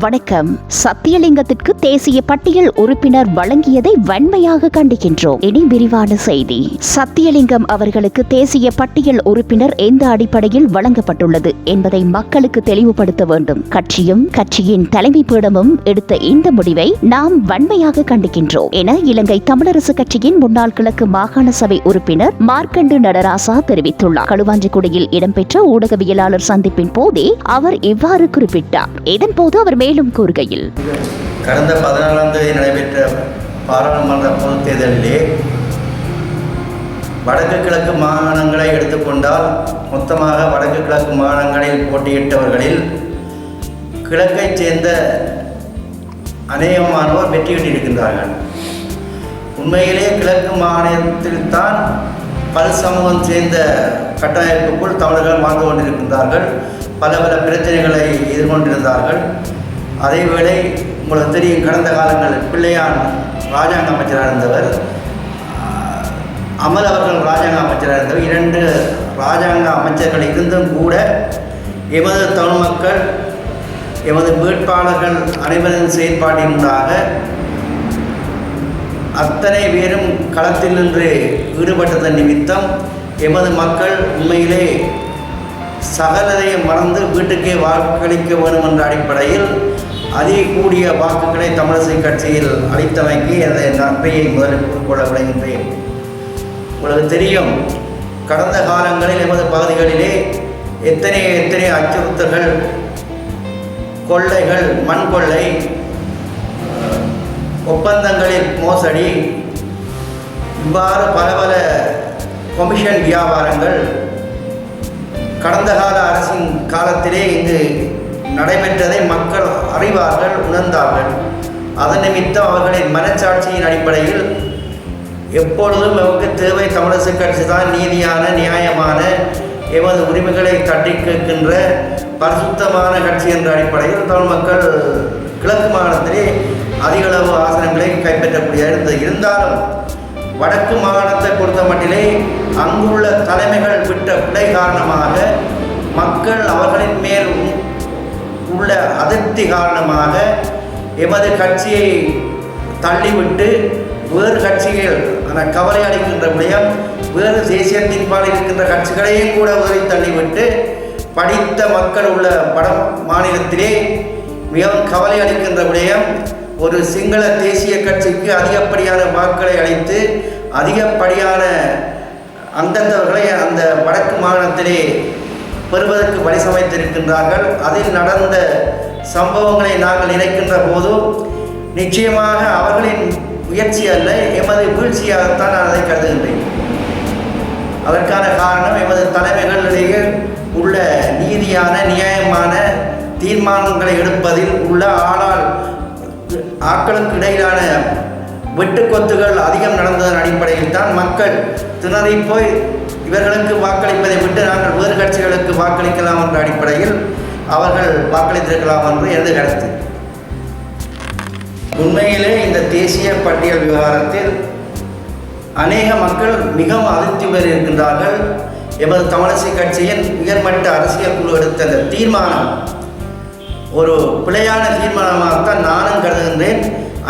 வணக்கம். சத்தியலிங்கத்திற்கு தேசிய பட்டியல் உறுப்பினர் வழங்கியதை வன்மையாக கண்டிக்கின்றோம். இனி விரிவான செய்தி. சத்தியலிங்கம் அவர்களுக்கு தேசிய பட்டியல் உறுப்பினர் எந்த அடிப்படையில் வழங்கப்பட்டுள்ளது என்பதை மக்களுக்கு தெளிவுபடுத்த வேண்டும். கட்சியும் கட்சியின் தலைமை பீடமும் எடுத்த இந்த முடிவை நாம் வன்மையாக கண்டிக்கின்றோம் என இலங்கை தமிழரசு கட்சியின் முன்னாள் கிழக்கு மாகாண சபை உறுப்பினர் மார்க்கண்டு நடராசா தெரிவித்துள்ளார். களுவாஞ்சிக்குடியில் இடம்பெற்ற ஊடகவியலாளர் சந்திப்பின் போதே அவர் இவ்வாறு குறிப்பிட்டார். இதன்போது அவர் மேலும் கூறுகையில் கடந்த பதினாலாம் தேதி நடைபெற்ற பாராளுமன்ற பொதுத் தேர்தலிலே வடக்கு கிழக்கு மாகாணங்களை எடுத்துக்கொண்டால் மொத்தமாக வடக்கு கிழக்கு மாகாணங்களில் போட்டியிட்டவர்களில் கிழக்கைச் சேர்ந்த அநேகமானோர் வெற்றி பெற்றிருக்கின்றார்கள். உண்மையிலே கிழக்கு மாநிலத்தில்தான் பல் சமூகம் சேர்ந்த கட்டமைப்புக்குள் தமிழர்கள் வாழ்ந்து கொண்டிருக்கின்றார்கள். பல பல பிரச்சனைகளை எதிர்கொண்டிருந்தார்கள். அதேவேளை உங்களுக்கு தெரியும் கடந்த காலங்களில் பிள்ளையான் ராஜாங்க அமைச்சராக இருந்தவர் அமல் அவர்கள் ராஜாங்க அமைச்சராக இருந்தவர் இரண்டு ராஜாங்க அமைச்சர்கள் இருந்தும் கூட எமது தமிழ் மக்கள் எமது வேட்பாளர்கள் அனைவரின் செயற்பாட்டினூடாக அத்தனை பேரும் களத்தில் நின்று ஈடுபட்டதன் நிமித்தம் எமது மக்கள் உண்மையிலே சகலதையை மறந்து வீட்டுக்கே வாக்களிக்க வேண்டும் என்ற அடிப்படையில் அதிக கூடிய வாக்குகளை தமிழிசை கட்சியில் அளித்தமைக்கு அதை நன்றியை முதலில் கூறிக்கொள்ள விளைகின்றேன் உங்களுக்கு தெரியும் கடந்த காலங்களில் எமது பகுதிகளிலே எத்தனை எத்தனை அச்சுறுத்தல்கள் கொள்ளைகள் மண் கொள்ளை ஒப்பந்தங்களில் மோசடி இவ்வாறு பல பல கொமிஷன் வியாபாரங்கள் கடந்த கால அரசின் காலத்திலே இங்கு நடைபெற்றதை மக்கள் அறிவார்கள் உணர்ந்தார்கள். அதன் நிமித்தம் அவர்களின் மனச்சாட்சியின் அடிப்படையில் எப்பொழுதும் நமக்கு தேவை தமிழரசு கட்சி தான் நீதியான நியாயமான எமது உரிமைகளை தட்டி கேட்கின்ற பரிசுத்தமான கட்சி என்ற அடிப்படையில் தமிழ் மக்கள் கிழக்கு மாகாணத்திலே அதிகளவு ஆசனங்களை கைப்பற்றக்கூடிய இருந்தது இருந்தாலும் வடக்கு மாகாணத்தை பொறுத்த மட்டிலே அங்குள்ள தலைமைகள் விட்ட பிழை காரணமாக மக்கள் அவர்களின் மேல் உள்ள அதிருப்தி காரணமாக எமது கட்சியை தள்ளிவிட்டு வேறு கட்சிகள் ஆனால் கவலை அளிக்கின்ற விடயம் வேறு தேசியத்தின்பால் இருக்கின்ற கட்சிகளையும் கூட உதவி தள்ளிவிட்டு படித்த மக்கள் உள்ள வட மாநிலத்திலே மிகவும் கவலை அளிக்கின்ற விடயம் ஒரு சிங்கள தேசிய கட்சிக்கு அதிகப்படியான வாக்களை அளித்து அதிகப்படியான அந்தந்தவர்களை அந்த வடக்கு மாகாணத்திலே பெறுவதற்கு வழி சமைத்திருக்கின்றார்கள். அதில் நடந்த சம்பவங்களை நாங்கள் நினைக்கின்ற போது நிச்சயமாக அவர்களின் முயற்சி அல்ல எமது வீழ்ச்சியாகத்தான் நான் அதை கருதுகின்றேன். அதற்கான காரணம் எமது தலைமைகளிடையே உள்ள நீதியான நியாயமான தீர்மானங்களை எடுப்பதில் உள்ள ஆனால் ஆட்களுக்கு இடையிலான வெட்டுக்கொத்துகள் அதிகம் நடந்ததன் அடிப்படையில் தான் மக்கள் திணறி போய் இவர்களுக்கு வாக்களிப்பதை விட்டு நாங்கள் வேறு கட்சிகளுக்கு வாக்களிக்கலாம் என்ற அடிப்படையில் அவர்கள் வாக்களித்திருக்கலாம் என்று எனது கருத்து. உண்மையிலே இந்த தேசிய பட்டியல் விவகாரத்தில் அநேக மக்கள் மிகவும் அதிருப்தி பெற இருக்கின்றார்கள் எமது தமிழிசை கட்சியின் உயர்மட்ட அரசியல் குழு எடுத்த அந்த தீர்மானம் ஒரு பிழையான தீர்மானமாகத்தான் நானும் கருதுகின்றேன்.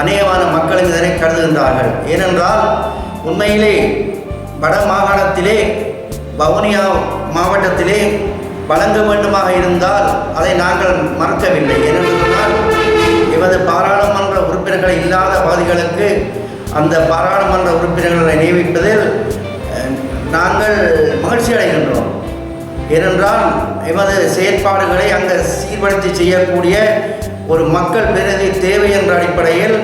அநேகமான மக்களும் இதனை கருதுகின்றார்கள். ஏனென்றால் உண்மையிலே வட மாகாணத்திலே வவுனியா மாவட்டத்திலே வழங்க வேண்டுமாக இருந்தால் அதை நாங்கள் மறக்கவில்லை. ஏனென்று சொன்னால் எமது பாராளுமன்ற உறுப்பினர்கள் இல்லாத பகுதிகளுக்கு அந்த பாராளுமன்ற உறுப்பினர்களை நியமிப்பதில் நாங்கள் மகிழ்ச்சி அடைகின்றோம். ஏனென்றால் எமது செயற்பாடுகளை அங்கே சீர்படுத்தி செய்யக்கூடிய ஒரு மக்கள் பிரதிநிதி தேவை என்ற அடிப்படையில்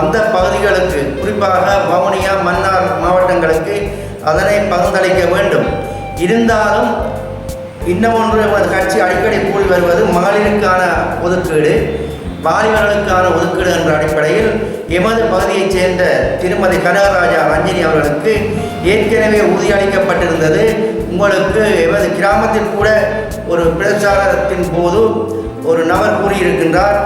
அந்த பகுதிகளுக்கு குறிப்பாக வவுனியா மன்னார் மாவட்டங்களுக்கு அதனை பகிர்ந்தளிக்க வேண்டும். இருந்தாலும் இன்னும் ஒன்று எமது கட்சி அடிக்கடி கூறி வருவது மகளிருக்கான ஒதுக்கீடு வாலிபர்களுக்கான ஒதுக்கீடு என்ற அடிப்படையில் எமது பகுதியைச் சேர்ந்த திருமதி கனகராஜா ரஞ்சினி அவர்களுக்கு ஏற்கனவே உறுதியளிக்கப்பட்டிருந்தது. உங்களுக்கு எமது கிராமத்தில் கூட ஒரு பிரச்சாரத்தின் போது ஒரு நபர் கூறியிருக்கின்றார்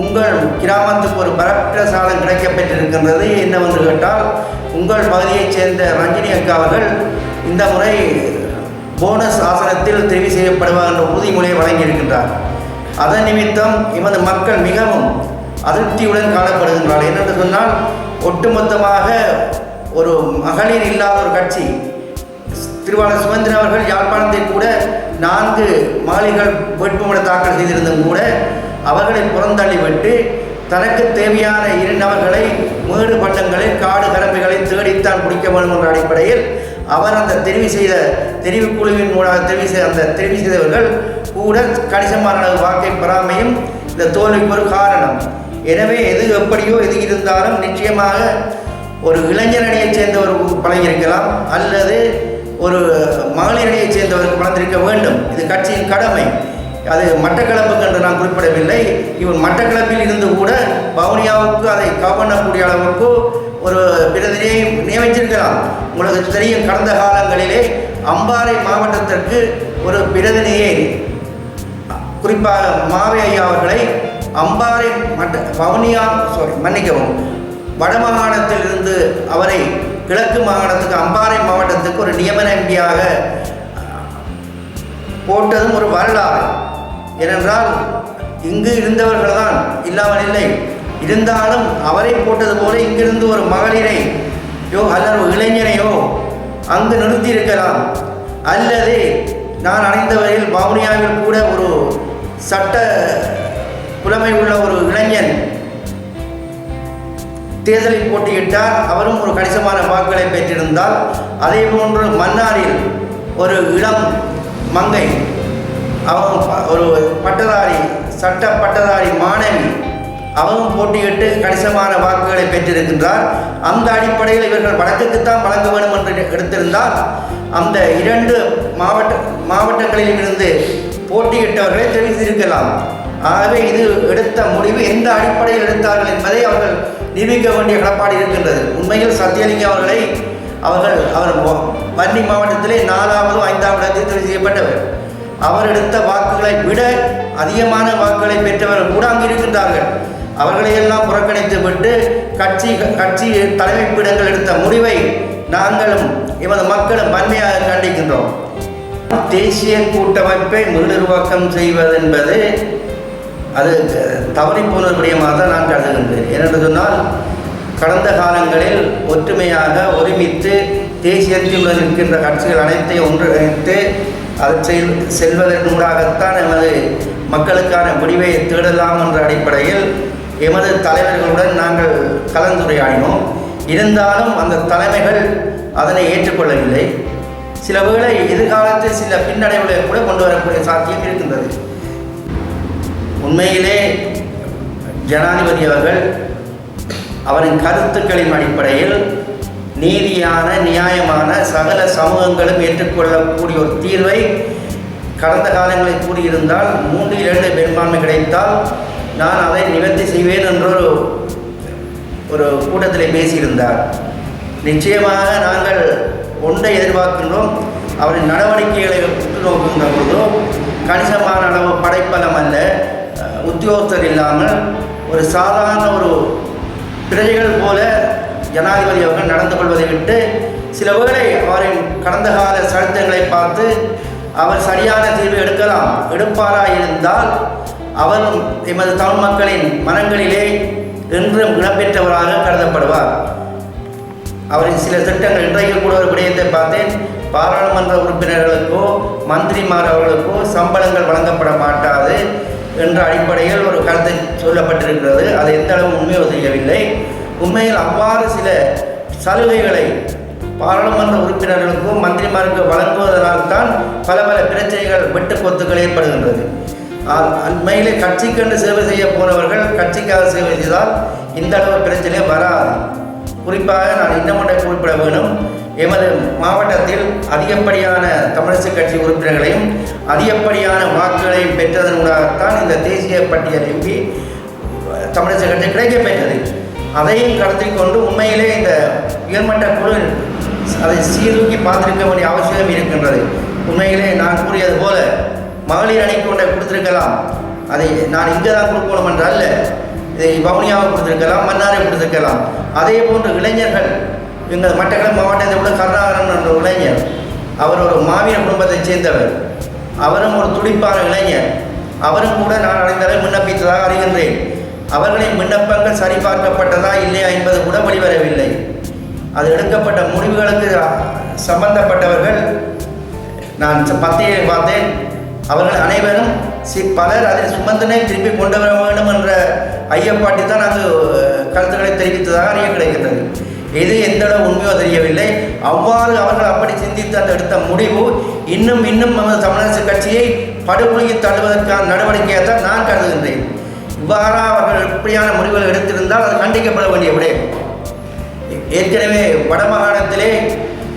உங்கள் கிராமத்துக்கு ஒரு பரப்பிரசாதம் கிடைக்கப்பட்டிருக்கின்றது என்னவென்று கேட்டால் உங்கள் பகுதியைச் சேர்ந்த ரஞ்சினி அக்கா அவர்கள் இந்த முறை போனஸ் ஆசனத்தில் தெரிவு செய்யப்படுவார் என்ற உறுதிமொழியை வழங்கியிருக்கின்றார். அதன் நிமித்தம் எமது மக்கள் மிகவும் அதிருப்தியுடன் காணப்படுகின்றார்கள். என்னென்று சொன்னால் ஒட்டுமொத்தமாக ஒரு மகளிர் இல்லாத ஒரு கட்சி திருவாளர் சுமந்திரன் அவர்கள் யாழ்ப்பாணத்தில் கூட நான்கு மாளிகள் வேட்புமனு தாக்கல் செய்திருந்தும் கூட அவர்களை புறந்தள்ளிவிட்டு தனக்கு தேவையான இரு நபர்களை மேடு பள்ளங்களில் காடு கரம்புகளை தேடித்தான் பிடிக்க வேண்டும் என்ற அடிப்படையில் அவர் அந்த தெரிவு செய்த தெரிவு குழுவின் மூலமாக தெரிவு செய்த அந்த தெரிவு செய்தவர்கள் கூட கணிசமான அளவு வாக்கை பெறாமையும் இந்த தோல்விக்கு ஒரு காரணம். எனவே எது எப்படியோ எது இருந்தாலும் நிச்சயமாக ஒரு இளைஞரணியைச் சேர்ந்தவர் பழகியிருக்கலாம் அல்லது ஒரு மகளிரணியைச் சேர்ந்தவருக்கு வளர்ந்திருக்க வேண்டும். இது கட்சியின் கடமை. அது மட்டக்களப்புக்கு என்று நான் குறிப்பிடவில்லை. இவன் மட்டக்களப்பில் இருந்து கூட வவுனியாவுக்கு அதை கவனக்கூடிய அளவுக்கு ஒரு பிரதினியை நியமிச்சிருக்கலாம் உங்களுக்கு தெரியும் கடந்த காலங்களிலே அம்பாறை மாவட்டத்திற்கு ஒரு பிரதினியை குறிப்பாக மாவை ஐயா அவர்களை அம்பாறை மட்ட வவுனியா சாரி மன்னிக்கவும் வடமாகாணத்தில் இருந்து அவரை கிழக்கு மாகாணத்துக்கு அம்பாறை மாவட்டத்துக்கு ஒரு நியமன எம்பியாக போட்டதும் ஒரு வரலாறு. ஏனென்றால் இங்கு இருந்தவர்கள் தான் இல்லாமல் இல்லை. இருந்தாலும் அவரை போட்டது போல இங்கிருந்து ஒரு மகளிரை யோ அல்லது ஒரு இளைஞனையோ அங்கு நிறுத்தியிருக்கலாம். அல்லது நான் அடைந்தவரையில் வவுனியாவில் கூட ஒரு சட்ட புலமை உள்ள ஒரு இளைஞன் தேர்தலில் போட்டியிட்டால் அவரும் ஒரு கணிசமான வாக்குகளை பெற்றிருந்தால் அதே போன்று மன்னாரில் ஒரு இளம் மங்கை அவன் ஒரு பட்டதாரி சட்ட பட்டதாரி மாணவி. அவரும் போட்டியிட்டு கணிசமான வாக்குகளை பெற்றிருக்கின்றார். அந்த அடிப்படையில் இவர்கள் வழக்குக்குத்தான் வழங்க வேண்டும் என்று எடுத்திருந்தால் அந்த இரண்டு மாவட்ட மாவட்டங்களில் இருந்து போட்டியிட்டவர்களை தெரிவித்திருக்கலாம் ஆகவே இது எடுத்த முடிவு எந்த அடிப்படையில் எடுத்தார்கள் என்பதை அவர்கள் நிரூபிக்க வேண்டிய கடப்பாடு இருக்கின்றது. உண்மையில் சத்தியலிங்கம் அவர்களை அவர்கள் அவர் வன்னி மாவட்டத்திலே நாலாவது ஐந்தாவது இடத்தில் தெரிவு செய்யப்பட்டவர். அவர் எடுத்த வாக்குகளை விட அதிகமான வாக்குகளை பெற்றவர்கள் கூட அங்கு இருக்கின்றார்கள். அவர்களையெல்லாம் புறக்கணித்து விட்டு கட்சி கட்சி தலைமைப்பிடங்கள் எடுத்த முடிவை நாங்களும் எமது மக்களும் வன்மையாக கண்டிக்கின்றோம். தேசிய கூட்டமைப்பை மீளுருவாக்கம் செய்வதென்பது அது தவறி போன விடயமாக தான் நான் கருதுகின்றேன். ஏனென்று சொன்னால் கடந்த காலங்களில் ஒற்றுமையாக ஒருமித்து தேசியத்தில் இருக்கின்ற கட்சிகள் அனைத்தையும் ஒன்றிணைத்து அதை செல் செல்வதனூடாகத்தான் எமது மக்களுக்கான முடிவை தேடலாம் என்ற அடிப்படையில் எமது தலைவர்களுடன் நாங்கள் கலந்துரையாடினோம். இருந்தாலும் அந்த தலைமைகள் அதனை ஏற்றுக்கொள்ளவில்லை. சில வேளை எதிர்காலத்தில் சில பின்னடைவுகளை கூட கொண்டு வரக்கூடிய சாத்தியம் இருக்கின்றது. உண்மையிலே ஜனாதிபதி அவர்கள் அவரின் கருத்துக்களின் அடிப்படையில் நீதியான நியாயமான சகல சமூகங்களும் ஏற்றுக்கொள்ளக்கூடிய ஒரு தீர்வை கடந்த காலங்களில் கூறியிருந்தால் மூன்றில் இரண்டு பெரும்பான்மை கிடைத்தால் நான் அதை நிவர்த்தி செய்வேன் என்று ஒரு ஒரு கூட்டத்தில் பேசியிருந்தார். நிச்சயமாக நாங்கள் ஒன்றை எதிர்பார்க்கின்றோம். அவரின் நடவடிக்கைகளை உற்று நோக்குகின்ற பொழுதோ கணிசமான அளவு படைப்பலம் அல்ல. உத்தியோகத்தர் இல்லாமல் ஒரு சாதாரண ஒரு பிரஜைகள் போல ஜனாதிபதி அவர்கள் நடந்து கொள்வதை விட்டு சில வேளை அவரின் கடந்த கால சரித்திரங்களை பார்த்து அவர் சரியான தீர்வு எடுக்கலாம் எடுப்பாராக இருந்தால் அவரும் எமது தமிழ் மக்களின் மனங்களிலே என்றும் இடம்பெற்றவராக கருதப்படுவார். அவரின் சில திட்டங்கள் இன்றைக்கு கூட ஒரு விடயத்தை பார்த்தேன். பாராளுமன்ற உறுப்பினர்களுக்கோ மந்திரிமார் அவர்களுக்கோ சம்பளங்கள் வழங்கப்பட மாட்டாது என்ற அடிப்படையில் ஒரு கருத்து சொல்லப்பட்டிருக்கிறது. அது எந்த அளவு உண்மையோ தெரியவில்லை. உண்மையில் அவ்வாறு சில சலுகைகளை பாராளுமன்ற உறுப்பினர்களுக்கும் மந்திரிமாருக்கு வழங்குவதனால் தான் பல பல பிரச்சனைகள் வெட்டுக்கொத்துக்கள் ஏற்படுகின்றது. அண்மையிலே உண்மையிலே கட்சிக்கென்று சேவை செய்ய போனவர்கள் கட்சிக்காக சேவை செய்தால் இந்த அளவு பிரச்சனை வராது. குறிப்பாக நான் இன்னும் ஒன்றை குறிப்பிட வேணும். எமது மாவட்டத்தில் அதிகப்படியான தமிழிசை கட்சி உறுப்பினர்களையும் அதிகப்படியான வாக்குகளையும் பெற்றதனூடாகத்தான் இந்த தேசிய பட்டியல் எம்பி தமிழிசை கட்சி கிடைக்கப்பெற்றது அதையும் கடத்தி கொண்டு உண்மையிலே இந்த உயர்மட்ட குழு அதை சீர்தூக்கி பார்த்திருக்க வேண்டிய அவசியம் இருக்கின்றது. உண்மையிலே நான் கூறியது போல மகளிர் அணிக்கு ஒன்றை கொடுத்திருக்கலாம். அதை நான் இங்கே தான் கொடுக்கணும் என்று அல்ல. இதை வவுனியாவை கொடுத்திருக்கலாம் மன்னாரை கொடுத்திருக்கலாம். அதே போன்று இளைஞர்கள் எங்கள் மட்டக்களம் மாவட்டத்தை கூட கருணாகரன் என்ற இளைஞர் அவர் ஒரு மாவீர குடும்பத்தைச் சேர்ந்தவர். அவரும் ஒரு துடிப்பான இளைஞர். அவரும் கூட நான் அடைந்தளவு விண்ணப்பித்ததாக அறிகின்றேன். அவர்களின் விண்ணப்பங்கள் சரிபார்க்கப்பட்டதா இல்லையா என்பது கூட வெளிவரவில்லை. அது எடுக்கப்பட்ட முடிவுகளுக்கு சம்பந்தப்பட்டவர்கள் நான் பத்திரிகை பார்த்தேன். அவர்கள் அனைவரும் சி பலர் அதில் சுமந்தனை திருப்பி கொண்டு வர வேண்டும் என்ற ஐயப்பாட்டி தான் அங்கு கருத்துக்களை தெரிவித்ததாக அறிய கிடைக்கின்றது. எது எந்த அளவு உண்மையோ தெரியவில்லை. அவ்வாறு அவர்கள் அப்படி சிந்தித்து அந்த எடுத்த முடிவு இன்னும் இன்னும் நமது தமிழரசு கட்சியை படுகொலையில் தள்ளுவதற்கான நடவடிக்கையாக தான் நான் கருதுகின்றேன். இவ்வாறாக அவர்கள் இப்படியான முடிவுகள் எடுத்திருந்தால் அது கண்டிக்கப்பட வேண்டிய விடயம் ஏற்கனவே வடமாகாணத்திலே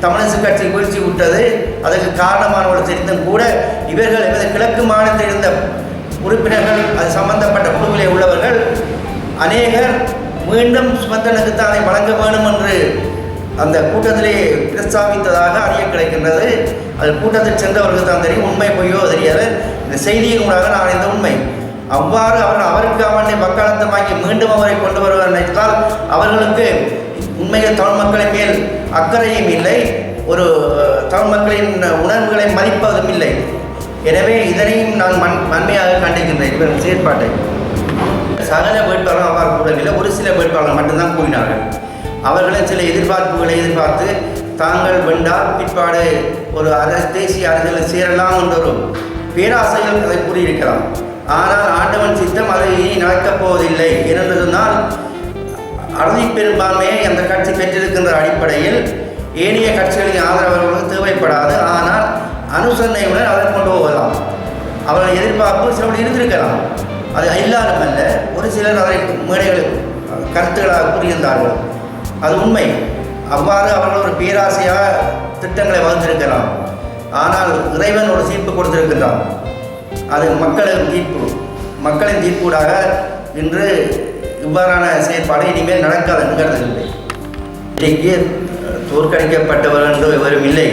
தமிழரசு கட்சி வீழ்ச்சி விட்டது அதற்கு காரணமானவர்கள் தெரிந்தும் கூட இவர்கள் எமது கிழக்கு மாநிலத்தில் இருந்த உறுப்பினர்கள் அது சம்பந்தப்பட்ட குழுவிலே உள்ளவர்கள் அநேகர் மீண்டும் சுமந்தனுக்கு தானே அதை வழங்க வேண்டும் என்று அந்த கூட்டத்திலே பிரஸ்தாபித்ததாக அறிய கிடைக்கின்றது. அது கூட்டத்தில் சென்றவர்கள் தான் தெரியும். உண்மை பொய்யோ தெரியாது. இந்த செய்தியின் மூலமாக நான் அறிந்த உண்மை. அவ்வாறு அவர்கள் அவருக்கு அவனை வக்காலத்தமாக்கி மீண்டும் அவரை கொண்டு வருவார் நினைத்தால் அவர்களுக்கு உண்மையில் தமிழ் மக்களின் மேல் அக்கறையும் இல்லை ஒரு தமிழ் மக்களின் உணர்வுகளை மதிப்பதும் இல்லை. எனவே இதனையும் நான் மண் வன்மையாக கண்டிக்கின்றேன். இவரின் செயற்பாட்டை. சகல வேட்பாளர்கள் அவ்வாறு கூடவில்லை ஒரு சில வேட்பாளர்கள் மட்டும்தான் கூறினார்கள். அவர்களும் சில எதிர்பார்ப்புகளை எதிர்பார்த்து தாங்கள் வென்றால் பிற்பாடு ஒரு அரசு தேசிய அரசியலில் சேரலாம் என்ற ஒரு பேராசைகள் அதை கூறியிருக்கலாம். ஆனால் ஆண்டவன் சித்தம் அதை இனி நடக்கப் போவதில்லை ஏனென்று சொன்னால் அறுதி பெரும்பான்மையை அந்த கட்சி பெற்றிருக்கின்ற அடிப்படையில் ஏனைய கட்சிகளின் ஆதரவாளர்களுக்கு தேவைப்படாது. ஆனால் அனுசரணையுடன் அதை கொண்டு போகலாம். அவர்கள் எதிர்பார்ப்பு சிலர் இருந்திருக்கலாம். அது இல்லாதமல்ல ஒரு சிலர் அதை மேடைகளில் கருத்துக்களாக கூறியிருந்தார்கள். அது உண்மை. அவ்வாறு அவர்கள் ஒரு பேராசையாக திட்டங்களை வகுத்திருக்கலாம். ஆனால் இறைவன் ஒரு சீர்ப்பு கொடுத்திருக்கின்றான். அது மக்களின் தீர்ப்பு. மக்களின் தீர்ப்பூடாக இன்று இவ்வாறான செயற்பாடு இனிமேல் நடக்காது என்கிறதில்லை. இன்றைக்கு தோற்கடிக்கப்பட்டவர்கள் என்று எவரும் இல்லை.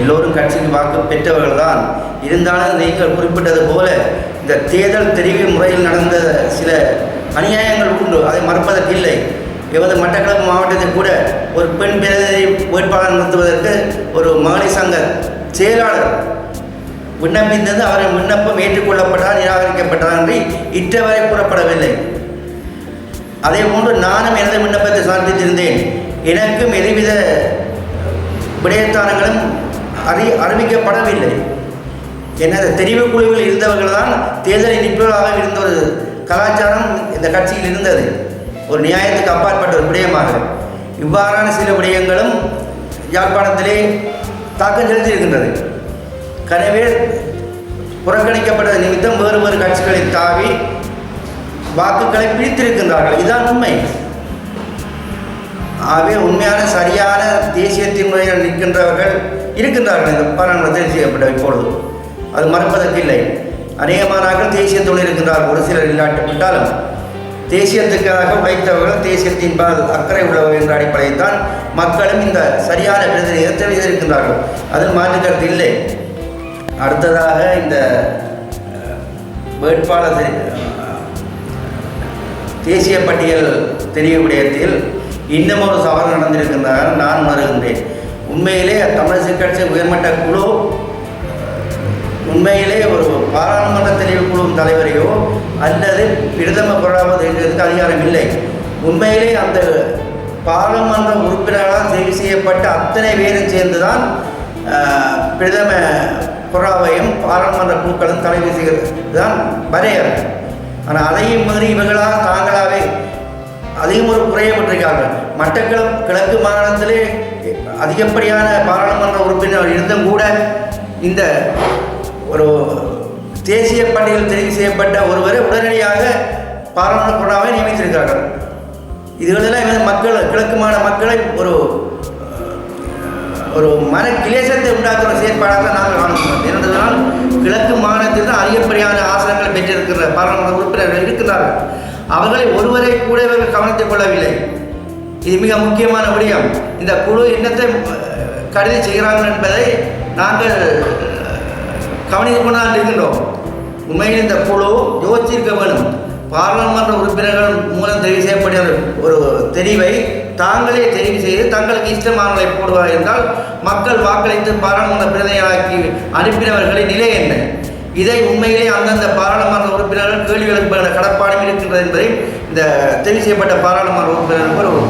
எல்லோரும் கட்சிக்கு வாக்கு பெற்றவர்கள் தான் இருந்தாலும் நீங்கள் குறிப்பிட்டது போல இந்த தேர்தல் தெரிவு முறையில் நடந்த சில அநியாயங்கள் உண்டு. அதை மறுப்பதற்கு இல்லை. எமது மட்டக்களப்பு மாவட்டத்தில் கூட ஒரு பெண் பிரதிநிதி வேட்பாளர் நிறுத்துவதற்கு ஒரு மகளிர் சங்க செயலாளர் விண்ணப்பித்தது அவரின் விண்ணப்பம் ஏற்றுக்கொள்ளப்பட்டால் நிராகரிக்கப்பட்டதா என்று இற்றவரை கூறப்படவில்லை. அதே போன்று நானும் எனது விண்ணப்பத்தை சார்ந்திருந்தேன். எனக்கும் எதுவித விடயத்தானங்களும் அறி அறிவிக்கப்படவில்லை. எனது தெரிவு குழுவில் இருந்தவர்கள் தான் தேர்தல் நிற்பவர்களாக இருந்த ஒரு கலாச்சாரம் இந்த கட்சியில் இருந்தது. ஒரு நியாயத்துக்கு அப்பாற்பட்ட ஒரு விடயமாக. இவ்வாறான சில விடயங்களும் யாழ்ப்பாணத்திலே தாக்கம் செலுத்தியிருக்கின்றது. கனவே புறக்கணிக்கப்பட்ட நிமித்தம் வேறு வேறு கட்சிகளை தாவி வாக்குகளை பிடித்திருக்கின்றார்கள் இதுதான் உண்மை. ஆகவே உண்மையான சரியான தேசியத்தின் முறையில் நிற்கின்றவர்கள் இருக்கின்றார்கள். இந்த பாராளுமன்றத்தில் செய்யப்பட்ட இப்பொழுது? அது மறுப்பதற்கு இல்லை. அநேகமானார்கள் தேசியத்தோடு இருக்கின்றார்கள் ஒரு சிலர் இல்லாட்டுவிட்டாலும் தேசியத்துக்காக உழைத்தவர்கள் தேசியத்தின் பால் அக்கறை உள்ளவர்கள் என்ற அடிப்படையில் தான் மக்களும் இந்த சரியான பிரதிநிதியத்தை இருக்கின்றார்கள். அதில் மாற்று கருத்து இல்லை. அடுத்ததாக இந்த வேட்பாளர் தேசிய பட்டியல் தெரியும் விடயத்தில் இன்னும் ஒரு சவால் நடந்திருக்கின்றதாக நான் உணர்கின்றேன். உண்மையிலே தமிழிசை கட்சி உயர்மட்ட குழு உண்மையிலே ஒரு பாராளுமன்ற தெரிவு குழு தலைவரையோ அல்லது பிரதம பொருளாதாரத்திற்கு அதிகாரம் இல்லை. உண்மையிலே அந்த பாராளுமன்ற உறுப்பினர்களால் தெரிவு செய்யப்பட்ட அத்தனை பேரும் சேர்ந்துதான் தான் பிரதம பொருளாவையும் பாராளுமன்ற குழுக்களும் தலைமை செய்கிறது. இதுதான் வரையறை. ஆனால் அதையும் மீறி இவர்களாக தாங்களாகவே அதையும் ஒரு குறைய பெற்றிருக்கார்கள் மட்டக்களும் கிழக்கு மாகாணத்திலே அதிகப்படியான பாராளுமன்ற உறுப்பினர் இருந்தும் கூட இந்த ஒரு தேசிய பண்டிகையில் தெரிவு செய்யப்பட்ட ஒருவரை உடனடியாக பாராளுமன்ற குழாவை நியமித்திருக்கிறார்கள். இதுகளெல்லாம் இவங்க மக்கள் கிழக்கு மாநில மக்களை ஒரு ஒரு மன கிளேசத்தை உண்டாக்குற செயற்பாடாக நாங்கள் காணுகிறோம் ஏனென்றால் கிழக்கு மாநிலத்தில் தான் அதிகப்படியான ஆசனங்களை பெற்றிருக்கிற பாராளுமன்ற உறுப்பினர்கள் இருக்கிறார்கள் அவர்களை ஒருவரை கூட இவர்கள் கவனித்துக் கொள்ளவில்லை. இது மிக முக்கியமான விடயம். இந்த குழு என்னத்தை கடிதம் செய்கிறார்கள் என்பதை நாங்கள் கவனித்துக் கொண்டு இருக்கின்றோம். உண்மையில் இந்த குழு யோசிச்சிருக்க வேண்டும். பாராளுமன்ற உறுப்பினர்கள் மூலம் தெரிவு செய்யப்பட்ட ஒரு தெரிவை தாங்களே தெரிவு செய்து தங்களுக்கு இஷ்டமானவர்களை போடுவார் என்றால் மக்கள் வாக்களித்து பாராளுமன்ற பிரதிநிதிகளாக்கி அனுப்பினவர்களின் நிலை என்ன? இதை உண்மையிலே அந்தந்த பாராளுமன்ற உறுப்பினர்கள் கேள்வி எழுப்ப கடப்பாடும் இருக்கின்றது என்பதை இந்த தெரிவு செய்யப்பட்ட பாராளுமன்ற உறுப்பினர்கள் ஒரு.